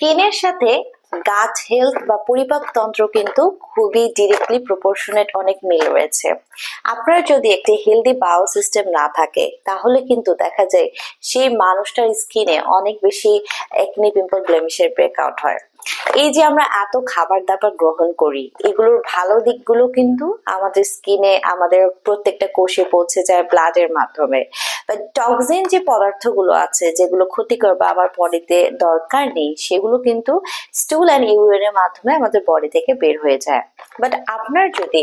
স্কিনের সাথে গাছ হেলথ বা পরিপাক তন্ত্র কিন্তু খুবই ডিরেক্টলি প্রপোর্শনেট অনেক মিল রয়েছে। আপনার যদি একটি হেলদি বাউল সিস্টেম না থাকে, তাহলে কিন্তু দেখা যায় সেই মানুষটার স্কিনে অনেক বেশি একনি পিম্পল ব্লেমিশের ব্রেকআউট হয়। এই যে আমরা এত খাবার দাবার গ্রহণ করি, এগুলোর ভালো দিকগুলো কিন্তু আমাদের স্কিনে আমাদের প্রত্যেকটা কোষে পৌঁছে যায় ব্লাডের মাধ্যমে। টক্সিন যে পদার্থগুলো আছে, যেগুলো ক্ষতিকর বা আমার বডিতে দরকার নেই, সেগুলো কিন্তু স্টুল অ্যান্ড ইউরিনের মাধ্যমে আমাদের বডি থেকে বের হয়ে যায়। বাট আপনার যদি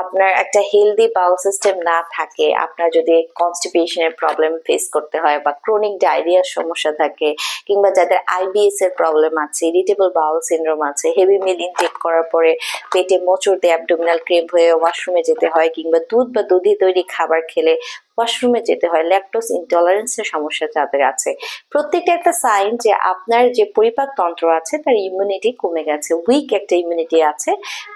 আপনার একটা হেলদি বাউল সিস্টেম না থাকে, আপনার যদি কনস্টিপেশনের প্রবলেম ফেস করতে হয় বা ক্রনিক ডায়রিয়ার সমস্যা থাকে, কিংবা যাদের আইবিএস এর প্রবলেম আছে ইরিটেবল বাউল সিনড্রোম আছে। হেভি মিল ইনটেক করার পরে পেটে মোচড় দিয়ে অ্যাবডোমিনাল ক্রেম হয়ে ওয়াশরুমে যেতে হয় কিংবা দুধ বা দুধি তৈরি খাবার খেলে ওয়াশরুমে যেতে হয়। ল্যাকটোস ইনটলারেন্সের সমস্যা যাদের আছে। প্রত্যেকটা একটা সাইন যে আপনার যে পরিপাক তন্ত্র আছে, তার ইমিউনিটি কমে গেছে। উইক একটা ইমিউনিটি আছে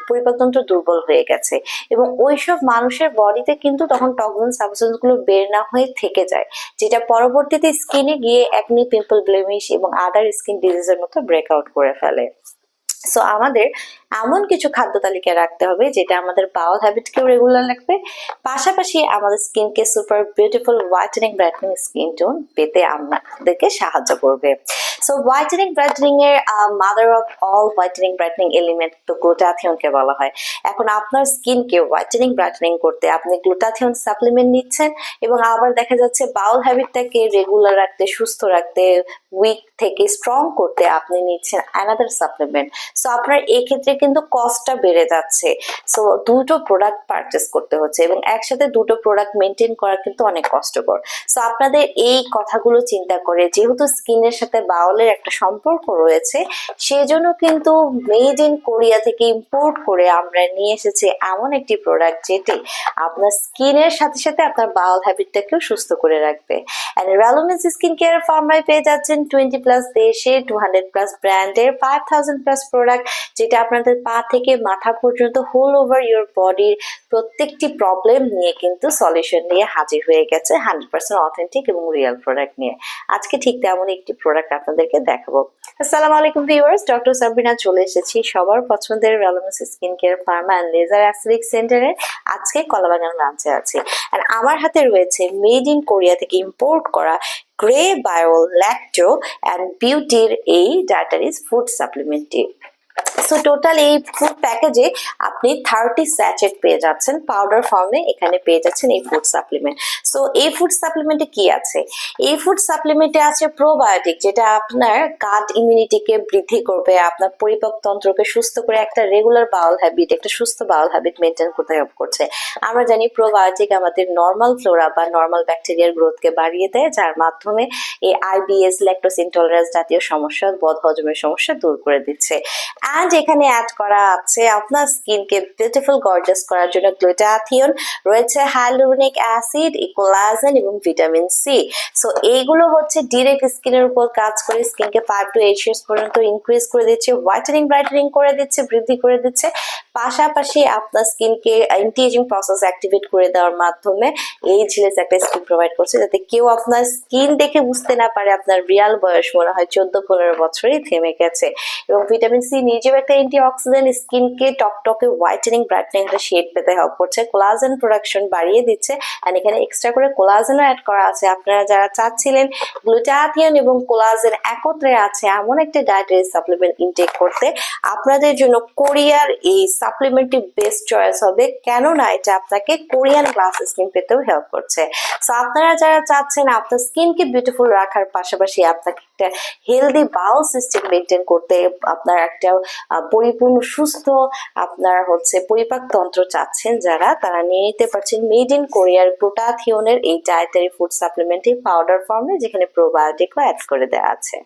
পরিপাকতন্ত্র দুর্বল হয়ে গেছে। এবং ওইসব মানুষের বডিতে কিন্তু তখন টক্সিন সাবস্টেন্সগুলো বের না হয়ে থেকে যায়। যেটা পরবর্তীতে স্কিনে গিয়ে একনি পিম্পল ব্লেমিশ এবং আদার স্কিন ডিজিজের মতো ব্রেকআউট করে ফেলে। সো আমাদের এমন কিছু খাদ্য তালিকা রাখতে হবে যেটা আমাদের বাউল হ্যাবিটকেও রেগুলার রাখবে পাশাপাশি আমাদের স্কিনকে super beautiful whitening brightening skin tone পেতে আমাদেরকে সাহায্য করবে। সো হোয়াইটেনিং ব্রাইটনিং এর mother of all whitening brightening element তো গ্লুটাথিয়নকে বলা হয়। এখন আপনার স্কিনকে হোয়াইটেনিং ব্রাইটনিং করতে আপনি গ্লুটাথিয়ন সাপ্লিমেন্ট নিচ্ছেন এবং আবার দেখা যাচ্ছে বাউল হ্যাবিটটাকে রেগুলার রাখতে, সুস্থ রাখতে উইক থেকে স্ট্রং করতে আপনি নিচ্ছেন অ্যানাদার সাপ্লিমেন্ট সো আপনার এই ক্ষেত্রে কিন্তু কস্টটা বেড়ে যাচ্ছে। সো দুটো প্রোডাক্ট পারচেস করতে হচ্ছে এবং একসাথে দুটো প্রোডাক্ট মেনটেন করা কিন্তু অনেক কষ্টকর। সো আপনাদের এই কথাগুলো চিন্তা করে, যেহেতু স্কিনের সাথে বাউলের একটা সম্পর্ক রয়েছে, সেজন্য কিন্তু মেড ইন কোরিয়া থেকে ইম্পোর্ট করে আমরা নিয়ে এসেছি এমন একটি প্রোডাক্ট যেটি আপনার স্কিনের সাথে সাথে আপনার বাউল হ্যাবিটটাকেও সুস্থ করে রাখবে। অ্যান্ড র্যালোমেন্স স্কিন কেয়ার ফার্মায় পেয়ে যাচ্ছেন টোয়েন্টি প্লাস দেশে টু হান্ড্রেড প্লাস ব্র্যান্ডের ফাইভ থাউজেন্ড প্লাস প্রোডাক্ট যেটা আপনাদের পা থেকে মাথা পর্যন্ত হোল ওভার ইউর বডির প্রত্যেকটি প্রবলেম নিয়ে কিন্তু সলিউশন নিয়ে হাজির হয়ে গেছে হান্ড্রেড পার্সেন্ট অথেন্টিক এবং রিয়েল প্রোডাক্ট নিয়ে। আজকে ঠিক তেমন একটি প্রোডাক্ট আপনাদেরকে দেখাবো। আসসালামু আলাইকুম ভিউয়ার্স ডক্টর সাবিনা চলে এসেছি সবার পছন্দের রেলমেন্স skin care pharma and laser অ্যাসিলিক সেন্টারে আজকে কলাবাগান ব্রাঞ্চে আছি। আর আমার হাতে রয়েছে মেড ইন কোরিয়া থেকে ইম্পোর্ট করা গ্রে বায়োল ল্যাকটো অ্যান্ড বিউটির এই ডাটারিজ ফুড সাপ্লিমেন্টটি সো টোটাল এই ফুড প্যাকেজে আপনি থার্টি স্যাচেট পেয়ে যাচ্ছেন। পাউডার ফর্মে এখানে পেয়ে যাচ্ছেন এই ফুড সাপ্লিমেন্ট সো এই ফুড সাপ্লিমেন্টে কি আছে? এই ফুড সাপ্লিমেন্টে আছে প্রোবায়োটিক যেটা আপনার গাট ইমিউনিটিকে বৃদ্ধি করবে, আপনার পরিপাক তন্ত্রকে সুস্থ করে একটা রেগুলার বাউল হ্যাবিট একটা সুস্থ বাউল হ্যাবিট মেনটেন করতে হেল্প করছে। আমরা জানি প্রোবায়োটিক আমাদের নর্মাল ফ্লোরা বা নর্মাল ব্যাকটেরিয়ার গ্রোথকে বাড়িয়ে দেয়, যার মাধ্যমে এই আইবিএস ল্যাকটোস জাতীয় সমস্যা বদ হজমের সমস্যা দূর করে দিচ্ছে। অ্যান্ড এখানে অ্যাড করা আছে আপনার স্কিনকে বিউটিফুল গর্জাস করার জন্য গ্লুটাথিয়ন রয়েছে হাইলোরনিক অ্যাসিড ইকোলাজেন এবং ভিটামিন সি সো এইগুলো হচ্ছে ডিরেক্ট স্কিনের উপর কাজ করে স্কিনকে ফাইভ টু এইট ইয়ার্স পর্যন্ত ইনক্রিজ করে দিচ্ছে হোয়াইটেনিং ব্রাইটেনিং করে দিচ্ছে, বৃদ্ধি করে দিচ্ছে। পাশাপাশি আপনার স্কিনকে অ্যান্টি প্রসেস অ্যাক্টিভেট করে দেওয়ার মাধ্যমে এই ঝিলেস একটা স্কিন প্রোভাইড করছে যাতে কেউ আপনার স্কিন দেখে বুঝতে না পারে আপনার রিয়াল বয়স মনে হয় চোদ্দ, পনেরো বছরই থেমে গেছে। এবং ভিটামিন সি নিজেও একটা অ্যান্টি অক্সিডেন্ট স্কিনকে টকটকে হোয়াইটেনিং ব্রাইটনিং একটা শেড পেতে হেল্প করছে। কোলাজেন প্রোডাকশন বাড়িয়ে দিচ্ছে। অ্যান্ড এখানে এক্সট্রা করে কোলাজেনও অ্যাড করা আছে। আপনারা যারা চাচ্ছিলেন গ্লুটাথিয়ন এবং কোলাজেন একত্রে আছে এমন একটা ডায়েটারি সাপ্লিমেন্ট ইনটেক করতে, আপনাদের জন্য কোরিয়ার এই সাপ্লিমেন্টটি বেস্ট চয়েস হবে। কেননা এটা আপনাকে কোরিয়ান গ্লাস স্কিন পেতেও হেল্প করছে। সো আপনারা যারা চাচ্ছেন আপনার স্কিনকে বিউটিফুল রাখার পাশাপাশি আপনাকে একটা হেলদি বাউল সিস্টেম মেনটেন করতে আপনার একটা পরিপূর্ণ, সুস্থ আপনার হচ্ছে পরিপাকতন্ত্র চাচ্ছেন যারা, তারা নিয়ে নিতে পারছেন মেড ইন কোরিয়ার গ্লুটাথিয়নের এই ডায়েটারি ফুড সাপ্লিমেন্টে পাউডার ফর্মে যেখানে প্রোবায়োটিকও অ্যাড করে দেওয়া আছে।